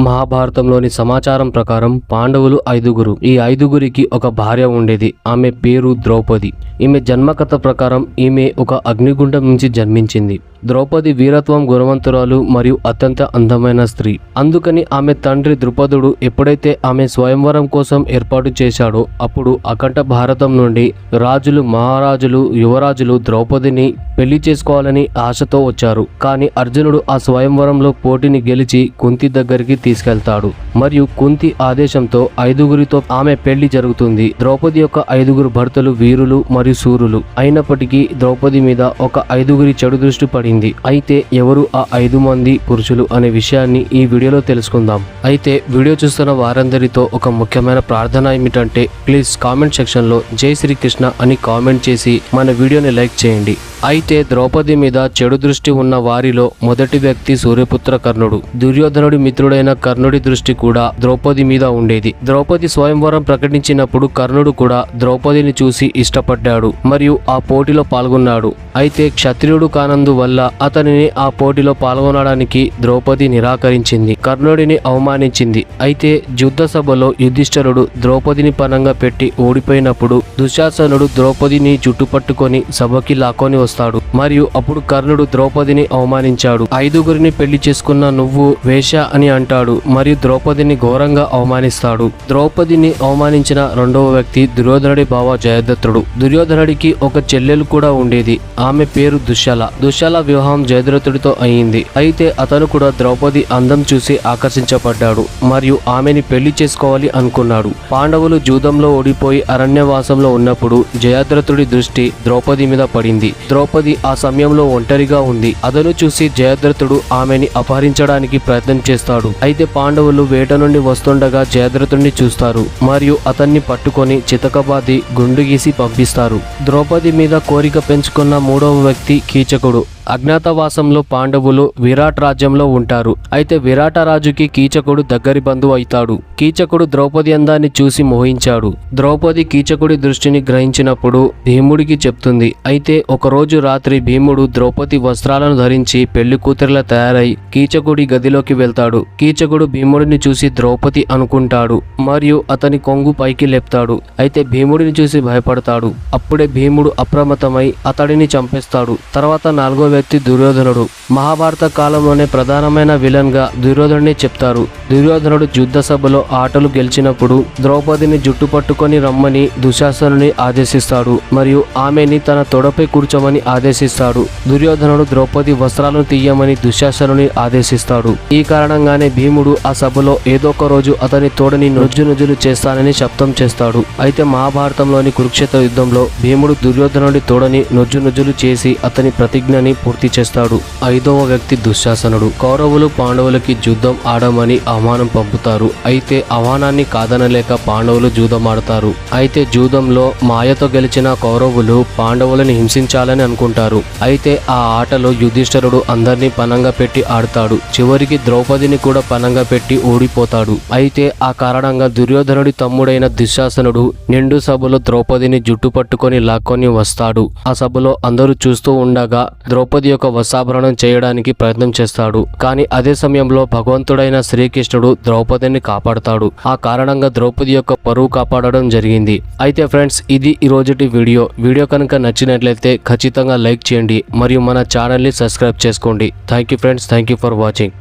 మహాభారతంలోని సమాచారం ప్రకారం పాండవులు ఐదుగురు. ఈ ఐదుగురికి ఒక భార్య ఉండేది. ఆమె పేరు ద్రౌపది. ఈమె జన్మకథ ప్రకారం ఈమె ఒక అగ్నిగుండం నుంచి జన్మించింది. ద్రౌపది వీరత్వం గుణవంతురాలు మరియు అత్యంత అందమైన స్త్రీ. అందుకని ఆమె తండ్రి ద్రుపదుడు ఎప్పుడైతే ఆమె స్వయంవరం కోసం ఏర్పాటు చేశాడో అప్పుడు అఖండ భారతం నుండి రాజులు మహారాజులు యువరాజులు ద్రౌపదిని పెళ్ళి చేసుకోవాలని ఆశతో వచ్చారు. కానీ అర్జునుడు ఆ స్వయంవరంలో పోటీని గెలిచి కుంతి దగ్గరికి తీసుకెళ్తాడు. మరియు కుంతి ఆదేశంతో ఐదుగురితో ఆమె పెళ్ళి జరుగుతుంది. ద్రౌపది యొక్క ఐదుగురు భర్తలు వీరులు మరియు సూరులు అయినప్పటికీ ద్రౌపది మీద ఒక ఐదుగురి చెడు దృష్టి పడి పడింది అయితే ఎవరు ఆ ఐదు మంది పురుషులు అనే విషయాన్ని ఈ వీడియోలో తెలుసుకుందాం. అయితే వీడియో చూస్తున్న వారందరితో ఒక ముఖ్యమైన ప్రార్థన ఏమిటంటే ప్లీజ్ కామెంట్ సెక్షన్లో జై శ్రీకృష్ణ అని కామెంట్ చేసి మన వీడియోని లైక్ చేయండి. అయితే ద్రౌపది మీద చెడు దృష్టి ఉన్న వారిలో మొదటి వ్యక్తి సూర్యపుత్ర కర్ణుడు. దుర్యోధనుడి మిత్రుడైన కర్ణుడి దృష్టి కూడా ద్రౌపది మీద ఉండేది. ద్రౌపది స్వయంవరం ప్రకటించినప్పుడు కర్ణుడు కూడా ద్రౌపదిని చూసి ఇష్టపడ్డాడు మరియు ఆ పోటీలో పాల్గొన్నాడు. అయితే క్షత్రియుడు కానందు వల్ల అతనిని ఆ పోటీలో పాల్గొనడానికి ద్రౌపది నిరాకరించింది. కర్ణుడిని అవమానించింది. అయితే యుద్ధ సభలో యుధిష్ఠరుడు ద్రౌపదిని పనంగా పెట్టి ఓడిపోయినప్పుడు దుశ్శాసనుడు ద్రౌపదిని చుట్టుపట్టుకొని సభకి లాక్కొని వస్తాడు. మరియు అప్పుడు కర్ణుడు ద్రౌపదిని అవమానించాడు. ఐదుగురిని పెళ్ళి చేసుకున్న నువ్వు వేష అని అంటాడు. మరియు ద్రౌపదిని ఘోరంగా అవమానిస్తాడు. ద్రౌపదిని అవమానించిన రెండవ వ్యక్తి దుర్యోధనుడి బావ జయదత్తుడు. దుర్యోధనుడికి ఒక చెల్లెలు కూడా ఉండేది. ఆమె పేరు దుశ్శల. దుశ్శల వివాహం జయద్రథుడితో అయింది. అయితే అతను కూడా ద్రౌపది అందం చూసి ఆకర్షించబడ్డాడు. మరియు ఆమెని పెళ్ళి చేసుకోవాలి అనుకున్నాడు. పాండవులు జూదంలో ఓడిపోయి అరణ్యవాసంలో ఉన్నప్పుడు జయద్రథుడి దృష్టి ద్రౌపది మీద పడింది. ద్రౌపది ఆ సమయంలో ఒంటరిగా ఉంది. అతను చూసి జయద్రథుడు ఆమెని అపహరించడానికి ప్రయత్నం చేస్తాడు. అయితే పాండవులు వేట నుండి వస్తుండగా జయద్రథుడిని చూస్తారు. మరియు అతన్ని పట్టుకొని చితకబాది గుండు గీసి పంపిస్తారు. ద్రౌపది మీద కోరిక పెంచుకున్న మూడవ వ్యక్తి కీచకుడు. అజ్ఞాతవాసంలో పాండవులు విరాట్ రాజ్యంలో ఉంటారు. అయితే విరాట రాజుకి కీచకుడు దగ్గరి బంధువు అవుతాడు. కీచకుడు ద్రౌపది అందాన్ని చూసి మోహించాడు. ద్రౌపది కీచకుడి దృష్టిని గ్రహించినప్పుడు భీముడికి చెప్తుంది. అయితే ఒకరోజు రాత్రి భీముడు ద్రౌపది వస్త్రాలను ధరించి పెళ్ళి కూతురులా తయారై కీచకుడి గదిలోకి వెళ్తాడు. కీచకుడు భీముడిని చూసి ద్రౌపది అనుకుంటాడు. మరియు అతని కొంగు పైకి లేపుతాడు. అయితే భీముడిని చూసి భయపడతాడు. అప్పుడే భీముడు అప్రమత్తమై అతడిని చంపేస్తాడు. తర్వాత నాలుగో వ్యక్తి దుర్యోధనుడు. మహాభారత కాలంలోనే ప్రధానమైన విలన్గా దుర్యోధనుడిని చెప్తారు. దుర్యోధనుడు యుద్ధ సభలో ఆటలు గెలిచినప్పుడు ద్రౌపదిని జుట్టు పట్టుకొని రమ్మని దుశాసనుని ఆదేశిస్తాడు మరియు ఆమెని తన తొడపై కూర్చోమని ఆదేశిస్తాడు. దుర్యోధనుడు ద్రౌపది వస్త్రాలను తీయమని దుశ్శాసనుని ఆదేశిస్తాడు. ఈ కారణంగానే భీముడు ఆ సభలో ఏదో ఒక రోజు అతని తోడని నుజ్జు నుజ్జులు చేస్తానని శబ్దం చేస్తాడు. అయితే మహాభారతంలోని కురుక్షేత్ర యుద్ధంలో భీముడు దుర్యోధనుడి తోడని నుజ్జు నుజ్జులు చేసి అతని ప్రతిజ్ఞని పూర్తి చేస్తాడు. ఐదవ వ్యక్తి దుశ్శాసనుడు. కౌరవులు పాండవులకి యుద్ధం ఆడమని ఆహ్వానం పంపుతారు. అయితే ఆహ్వానాన్ని కాదనలేక పాండవులు జూదం ఆడతారు. అయితే జూదంలో మాయతో గెలిచిన కౌరవులు పాండవులను హింసించాలని అనుకుంటారు. అయితే ఆ ఆటలో యుధిష్ఠరుడు అందరినీ పనంగా పెట్టి ఆడతాడు. చివరికి ద్రౌపదిని కూడా పనంగా పెట్టి ఓడిపోతాడు. అయితే ఆ కారణంగా దుర్యోధనుడి తమ్ముడైన దుశ్శాసనుడు నిండు సభలో ద్రౌపదిని జుట్టు పట్టుకొని లాక్కొని వస్తాడు. ఆ సభలో అందరూ చూస్తూ ఉండగా ద్రౌపది ద్రౌపది యొక్క వసాభరణం చేయడానికి ప్రయత్నం చేస్తాడు. కానీ అదే సమయంలో భగవంతుడైన శ్రీకృష్ణుడు ద్రౌపదిని కాపాడతాడు. ఆ కారణంగా ద్రౌపది యొక్క పరువు కాపాడడం జరిగింది. అయితే ఫ్రెండ్స్ ఇది ఈ రోజుటి వీడియో. వీడియో కనుక నచ్చినట్లయితే ఖచ్చితంగా లైక్ చేయండి. మరియు మన ఛానల్ని సబ్స్క్రైబ్ చేసుకోండి. Thank you friends thank you for watching.